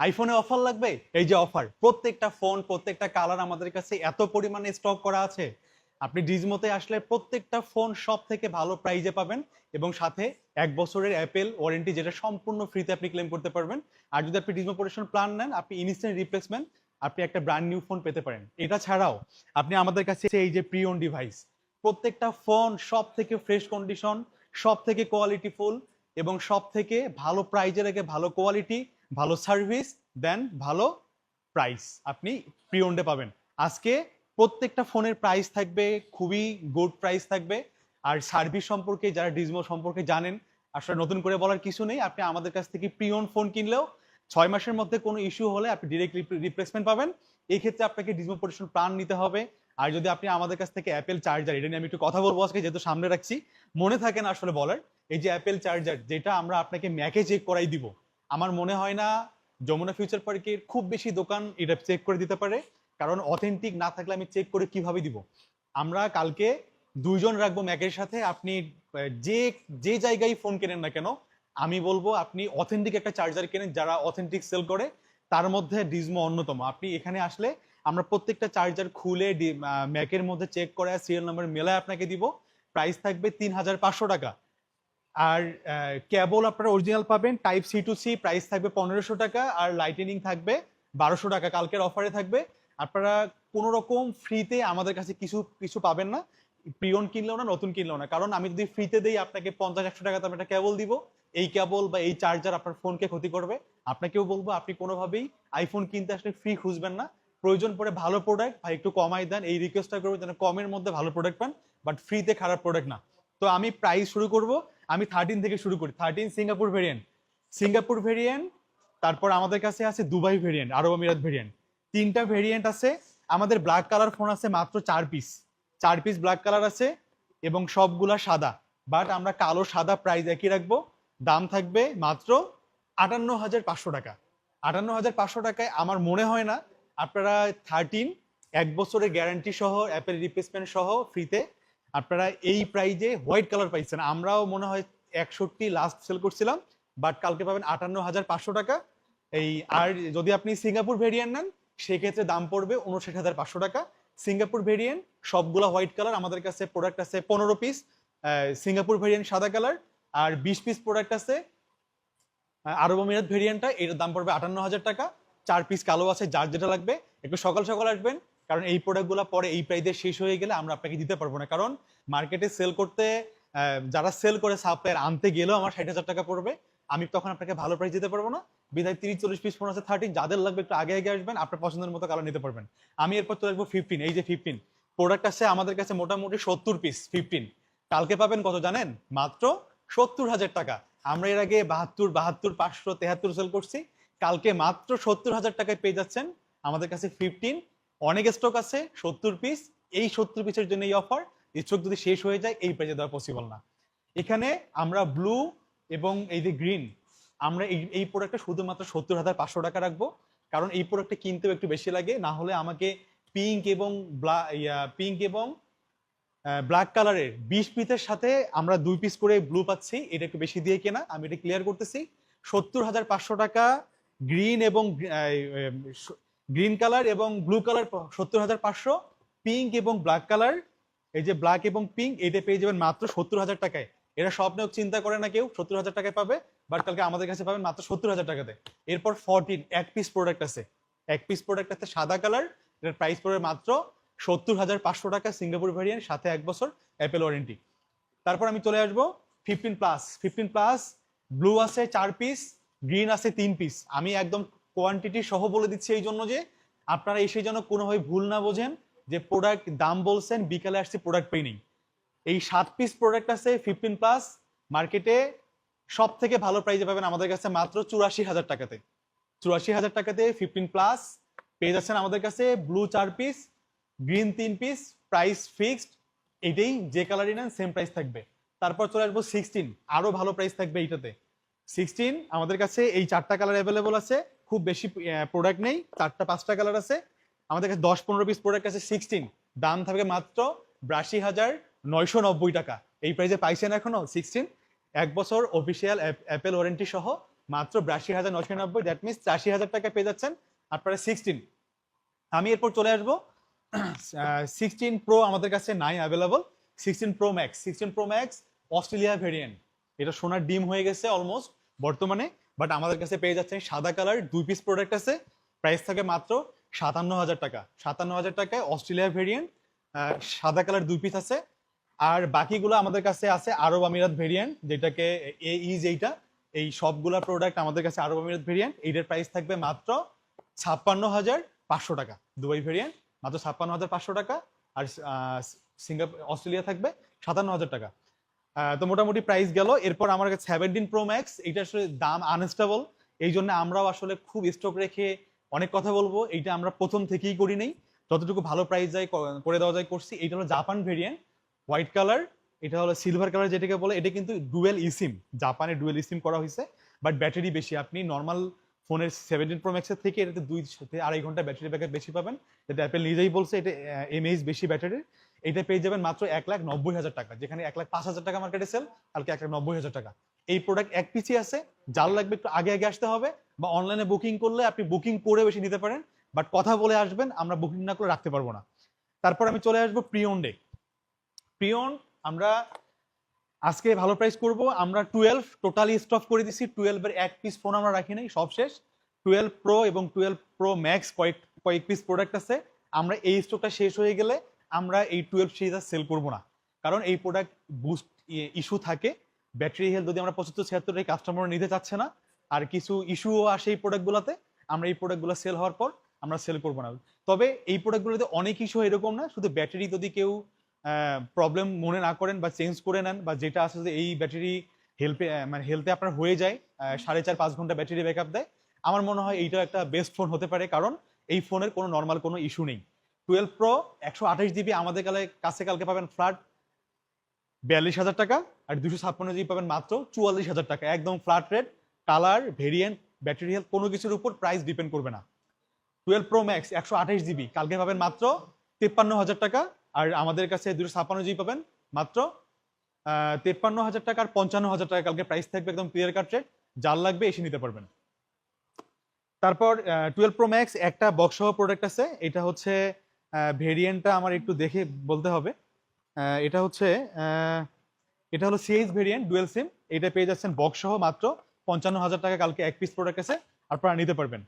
আইফোনে অফার লাগবে? এই যে অফার প্রত্যেকটা ফোন প্রত্যেকটা কালার আমাদের কাছে এত পরিমাণে স্টক করা আছে। আপনি ডিজমোতে আসলে প্রত্যেকটা ফোন সব থেকে ভালো প্রাইজে পাবেন এবং সাথে এক বছরের অ্যাপেল ওয়ারেন্টি যেটা সম্পূর্ণ ফ্রিতে আপনি ক্লেম করতে পারবেন। আর যদি আপনি ডিজমো পরিশন প্ল্যান নেন, আপনি ইনস্ট্যান্ট রিপ্লেসমেন্ট আপনি একটা ব্র্যান্ড নিউ ফোন পেতে পারেন। এটা ছাড়াও আপনি আমাদের কাছে এই যে প্রি ওন ডিভাইস প্রত্যেকটা ফোন সব থেকে ফ্রেশ কন্ডিশন সব থেকে কোয়ালিটি ফুল এবং সব থেকে ভালো প্রাইজে রেখে ভালো কোয়ালিটি ভালো সার্ভিস দেন ভালো প্রাইস আপনি প্রি ওন্ডে পাবেন। আজকে প্রত্যেকটা ফোনের প্রাইস থাকবে, খুবই গুড প্রাইস থাকবে। আর সার্ভিস সম্পর্কে, যারা ডিজমো সম্পর্কে জানেন, আসলে নতুন করে বলার কিছু নেই, আপনি আমাদের কাছ থেকে প্রি ওন ফোন কিনলেও ছয় মাসের মধ্যে কোনো ইস্যু হলে আপনি ডিরেক্টলি রিপ্লেসমেন্ট পাবেন। এই ক্ষেত্রে আপনাকে ডিজমো পরিশোধ প্ল্যান নিতে হবে। আর যদি আপনি আমাদের কাছ থেকে অ্যাপেল চার্জার এটা নিয়ে আমি একটু কথা বলব আজকে, যেহেতু সামনে রাখছি। মনে থাকে না আসলে বলার, এই যে অ্যাপেল চার্জার যেটা আমরা আপনাকে ম্যাকে চেক করাই দিব। আমার মনে হয় না যমুনা ফিউচার পার্কের খুব বেশি দোকান এটা চেক করে দিতে পারে। কারণ অথেন্টিক না থাকলে আমি চেক করে কীভাবে দিব? আমরা কালকে দুইজন রাখব ম্যাকের সাথে। আপনি যে যে জায়গায় ফোন কেনেন না কেন, আমি বলব আপনি অথেন্টিক একটা চার্জার কেনেন যারা অথেন্টিক সেল করে। তার মধ্যে ডিজমো অন্যতম। আপনি এখানে আসলে আমরা প্রত্যেকটা চার্জার খুলে ম্যাকের মধ্যে চেক করে সিরিয়াল নাম্বার মেলায় আপনাকে দিব। প্রাইস থাকবে তিন হাজার পাঁচশো টাকা। আর কেবল আপনারা অরিজিনাল পাবেন type C to C price থাকবে পনেরোশো টাকা আর লাইটেনিং থাকবে বারোশো টাকা, কালকের অফারে থাকবে। আপনারা কোনো রকম ফ্রিতে আমাদের কাছে কিছু কিছু পাবেন না। প্রিয়ন কিনলেও না, নতুন কিনলেও না। কারণ আমি যদি ফ্রিতে দেই, আপনাকে পঞ্চাশ, একশো টাকা দাম একটা কেবল দিব। এই কেবল বা এই চার্জার আপনার ফোনকে ক্ষতি করবে। আপনাকেও বলব, আপনি কোনোভাবেই আইফোন কিনতে আসলে ফ্রি খুঁজবেন না। প্রয়োজন পড়ে ভালো প্রোডাক্ট ভাই একটু কমাই দেন। এই রিকোয়েস্টটা করব যেন কমের মধ্যে ভালো প্রোডাক্ট পান বাট ফ্রিতে খারাপ প্রোডাক্ট না। তো আমি প্রাইস শুরু করব। আমি থার্টিন থেকে শুরু করি। Thirteen Singapore variant Singapore variant তারপর আমাদের কাছে আছে দুবাই ভেরিয়েন্ট আরব আমিরাত ভেরিয়েন্ট তিনটা ভেরিয়েন্ট আছে। আমাদের ব্ল্যাক কালার ফোন আছে মাত্র চার পিস চার পিস ব্ল্যাক কালার আছে এবং সবগুলা সাদা। বাট আমরা কালো সাদা প্রাইস একই রাখব। দাম থাকবে মাত্র আটান্ন হাজার পাঁচশো টাকা। আটান্ন হাজার পাঁচশো টাকায় আমার মনে হয় না, আপনারা থার্টিন এক বছরের গ্যারান্টি সহ অ্যাপেল রিপ্লেসমেন্ট সহ ফ্রিতে আপনারা এই প্রাইজে হোয়াইট কালার পাইছেন। আমরাও মনে হয় একষট্টি লাস্ট সেল করছিলাম বাট কালকে পাবেন আটান্ন হাজার পাঁচশো টাকা। এই আর যদি আপনি সিঙ্গাপুর ভেরিয়েন্ট নেন, সেক্ষেত্রে দাম পড়বে উনষাট হাজার পাঁচশো টাকা। সিঙ্গাপুর ভেরিয়েন্ট সবগুলো হোয়াইট কালার আমাদের কাছে প্রোডাক্ট আছে পনেরো পিস সিঙ্গাপুর ভেরিয়েন্ট সাদা কালার আর বিশ পিস প্রোডাক্ট আছে আরব আমিরাত ভেরিয়েন্টটা এটার দাম পড়বে আটান্ন হাজার টাকা। চার পিস কালো আছে, যার যেটা লাগবে, একটু সকাল সকাল আসবেন কারণ এই প্রোডাক্টগুলো পরে এই প্রাইসে শেষ হয়ে গেলে আমরা আপনাকে দিতে পারব না। কারণ মার্কেটে সেল করতে যারা সেল করে সাপ্লায়ার আনতে গেলেও আমার ষাট হাজার টাকা পড়বে। আমি তখন আপনাকে ভালো প্রাইস দিতে পারব না। বিধায় তিরিশ, চল্লিশ পিস ফোন আছে থার্টিন যাদের লাগবে একটু আগে আগে আসবেন, আপনার পছন্দের মতো কালার নিতে পারবেন। আমি এরপর চলে আসব ফিফটিন এই যে ফিফটিন প্রোডাক্ট আছে আমাদের কাছে মোটামুটি সত্তর পিস ফিফটিন কালকে পাবেন কত জানেন? মাত্র সত্তর হাজার টাকা। আমরা এর আগে বাহাত্তর বাহাত্তর, পাঁচশো, তেহাত্তর সেল করছি। কালকে মাত্র সত্তর হাজার টাকায় পেয়ে যাচ্ছেন আমাদের কাছে ফিফটিন অনেক স্টক আছে, সত্তর পিস এই সত্তর পিসের জন্য এই অফার স্টক যদি শেষ হয়ে যায়, এই প্রাইজে দেওয়া পসিবল না। এখানে আমরা ব্লু এবং এই যে গ্রিন আমরা এই এই প্রোডাক্টটা শুধুমাত্র সত্তর হাজার পাঁচশো টাকা রাখব। কারণ এই প্রোডাক্টটা কিনতেও একটু বেশি লাগে, না হলে আমাকে পিঙ্ক এবং ব্লা পিঙ্ক এবং ব্ল্যাক কালারের বিশ পিসের সাথে আমরা দুই পিস করে ব্লু পাচ্ছি, এটা একটু বেশি দিয়ে কেনা, আমি এটা ক্লিয়ার করতেছি। সত্তর হাজার পাঁচশো টাকা গ্রিন এবং গ্রিন কালার এবং ব্লু কালার সত্তর হাজার পাঁচশো, পিঙ্ক এবং ব্ল্যাক কালার। এই যে ব্ল্যাক এবং পিঙ্ক এটা পেয়ে যাবেন মাত্র সত্তর হাজার টাকায়। এরা স্বপ্নেও চিন্তা করে না কেউ, সত্তর হাজার টাকায় পাবে বাট কালকে আমাদের কাছে পাবেন মাত্র সত্তর হাজার টাকাতে। এরপর ফরটিন এক পিস প্রোডাক্ট আছে। এক পিস প্রোডাক্ট আছে সাদা কালার, এটার প্রাইস পড়বে মাত্র সত্তর হাজার পাঁচশো টাকা, সিঙ্গাপুর ভ্যারিয়েন্ট সাথে এক বছর অ্যাপেল ওয়ারেন্টি তারপর আমি চলে আসব fifteen plus fifteen plus blue আছে চার পিস গ্রিন আছে তিন পিস আমি একদম কোয়ান্টিটি সহ বলে দিচ্ছি এই জন্য যে আপনারা এসে যেন কোনোভাবে ভুল না বোঝেন যে প্রোডাক্ট দাম বলছেন, বিকালে আসছে প্রোডাক্ট পেয়ে নেই এই সাত পিস প্রোডাক্ট আছে ফিফটিন প্লাস মার্কেটে সব থেকে ভালো প্রাইজে পাবেন আমাদের কাছে মাত্র চুরাশি হাজার টাকাতে। চুরাশি হাজার টাকাতে ফিফটিন প্লাস পেয়ে যাচ্ছেন আমাদের কাছে ব্লু চার পিস গ্রিন তিন পিস প্রাইস ফিক্সড এটাই যে কালারই নেন সেম প্রাইস থাকবে। তারপর চলে আসব সিক্সটিন আরও ভালো প্রাইস থাকবে এইটাতে। সিক্সটিন আমাদের কাছে এই চারটা কালার অ্যাভেলেবল আছে। খুব বেশি প্রোডাক্ট নেই। চারটা, পাঁচটা কালার আছে। আমাদের কাছে দশ, পনেরো পিস প্রোডাক্ট আছে সিক্সটিন দাম থাকবে মাত্র বিরাশি হাজার নয়শো নব্বই টাকা। এই প্রাইসে পাইছেন এখনও সিক্সটিন এক বছর অফিসিয়াল অ্যাপেল ওয়ারেন্টি সহ মাত্র বিরাশি হাজার নয়শো নব্বই। দ্যাট মিনস চারশি হাজার টাকা পেয়ে যাচ্ছেন আপনারা সিক্সটিন আমি এরপর চলে আসব। সিক্সটিন প্রো আমাদের কাছে নাই available sixteen pro max sixteen pro max Australia variant এটা সোনার ডিম হয়ে গেছে অলমোস্ট বর্তমানে। বাট আমাদের কাছে পেয়ে যাচ্ছেন সাদা কালার, দুই পিস প্রোডাক্ট আছে। প্রাইস থাকে মাত্র সাতান্ন হাজার টাকা। সাতান্ন হাজার টাকায় অস্ট্রেলিয়া ভেরিয়েন্ট সাদা কালার দুই পিস আছে। আর বাকিগুলো আমাদের কাছে আছে আরব আমিরাত ভেরিয়েন্ট যেটাকে এ ইজ এইটা, এই সবগুলা প্রোডাক্ট আমাদের কাছে আরব আমিরাত ভেরিয়েন্ট এইটার প্রাইস থাকবে মাত্র ছাপ্পান্ন হাজার পাঁচশো টাকা, দুবাই ভেরিয়েন্ট মাত্র ছাপ্পান্ন হাজার পাঁচশো টাকা। আর সিঙ্গাপুর অস্ট্রেলিয়া থাকবে সাতান্ন হাজার টাকা। তো মোটামুটি প্রাইস গেল। এরপর আমার কাছে সেভেন্টিন প্রো ম্যাক্স এটা আসলে দাম আনস্টেবল এই জন্য আমরাও আসলে খুব স্টক রেখে অনেক কথা বলব। এইটা আমরা প্রথম থেকেই করি নেই। যতটুকু ভালো প্রাইস যায় করে দেওয়া যায়, করছি। এটা হলো জাপান ভেরিয়েন্ট হোয়াইট কালার এটা হলো সিলভার কালার যেটাকে বলে। এটা কিন্তু ডুয়েল ইসিম জাপানে ডুয়েল ইসিম করা হয়েছে বাট ব্যাটারি বেশি। আপনি নর্মাল ফোনের সেভেন্টিন প্রো ম্যাক্সের থেকে এটাতে দুই থেকে আড়াই ঘণ্টা ব্যাটারি ব্যাকআপ বেশি পাবেন। এটা অ্যাপেল নিজেই বলছে এটা এমএইচ বেশি ব্যাটারির এটা পেয়ে যাবেন মাত্র এক লাখ নব্বই হাজার টাকা, যেখানে এক লাখ পাঁচ হাজার টাকা মার্কেটে সেল কালকে এক লাখ নব্বই হাজার টাকা। এই প্রোডাক্ট এক পিসি আছে, যার লাগবে একটু আগে আগে আসতে হবে, বা অনলাইনে বুকিং করলে আপনি বুকিং করে বেশি নিতে পারেন বাট কথা বলে আসবেন, আমরা বুকিং না করে রাখতে পারব না। তারপর আমি চলে আসব প্রিয়ন ডে প্রিয়ন আমরা আজকে ভালো প্রাইস করব। আমরা টুয়েলভ টোটালি স্টপ করে দিছি। টুয়েলভের এক পিস ফোন আমরা রাখি নাই, সব শেষ। টুয়েলভ প্রো এবং টুয়েলভ প্রো ম্যাক্স কয়েক কয়েক পিস প্রোডাক্ট আছে। আমরা এই স্টকটা শেষ হয়ে গেলে আমরা এই টুয়েলভ সিরিজ আর সেল করব না। কারণ এই প্রোডাক্ট বুস্ট ইস্যু থাকে। ব্যাটারি হেলথ যদি আমরা পঁচাত্তর, ছিয়াত্তর এই কাস্টমার নিতে চাচ্ছে না, আর কিছু ইস্যুও আসে এই প্রোডাক্টগুলোতে আমরা এই প্রোডাক্টগুলো সেল হওয়ার পর আমরা সেল করব না। তবে এই প্রোডাক্টগুলোতে অনেক ইস্যু এরকম না, শুধু ব্যাটারি যদি কেউ প্রবলেম মনে না করেন বা চেঞ্জ করে নেন বা যেটা আছে যে এই ব্যাটারি হেল্পে মানে হেলথে আপনার হয়ে যায় সাড়ে চার পাঁচ ঘণ্টা ব্যাটারি ব্যাকআপ দেয়। আমার মনে হয় এইটা একটা বেস্ট ফোন হতে পারে কারণ এই ফোনের কোনো নর্মাল কোনো ইস্যু নেই। টুয়েলভ প্রো একশো আঠাশ জিবি আমাদের কালে কাছে কালকে পাবেন ফ্ল্যাট বিয়াল্লিশ হাজার টাকা আর দুশো ছাপ্পান্ন জিবি পাবেন মাত্র চুয়াল্লিশ হাজার টাকা। একদম flat rate colour variant battery health কোনো কিছুর উপর প্রাইস ডিপেন্ড করবে না। টুয়েলভ প্রো ম্যাক্স একশো আঠাশ জিবি কালকে পাবেন মাত্র তিপ্পান্ন হাজার টাকা। আর আমাদের কাছে দুশো ছাপ্পান্ন জিবি পাবেন, মাত্র তেপ্পান্ন হাজার টাকা আর পঞ্চান্ন হাজার টাকা কালকে প্রাইস থাকবে একদম ক্লিয়ার কাট রেট যার লাগবে এসে নিতে পারবেন। তারপর টুয়েলভ প্রো ম্যাক্স একটা বক্স প্রোডাক্ট আছে, এটা হচ্ছে ভেরিয়েন্টটা আমার একটু দেখে বলতে হবে। এটা হচ্ছে এটা হলো সিএইচ ভেরিয়েন্ট ডুয়েল সিম এটা পেয়ে যাচ্ছেন বক্স সহ মাত্র পঞ্চান্ন হাজার টাকা কালকে এক পিস প্রোডাক্ট আছে আপনারা নিতে পারবেন।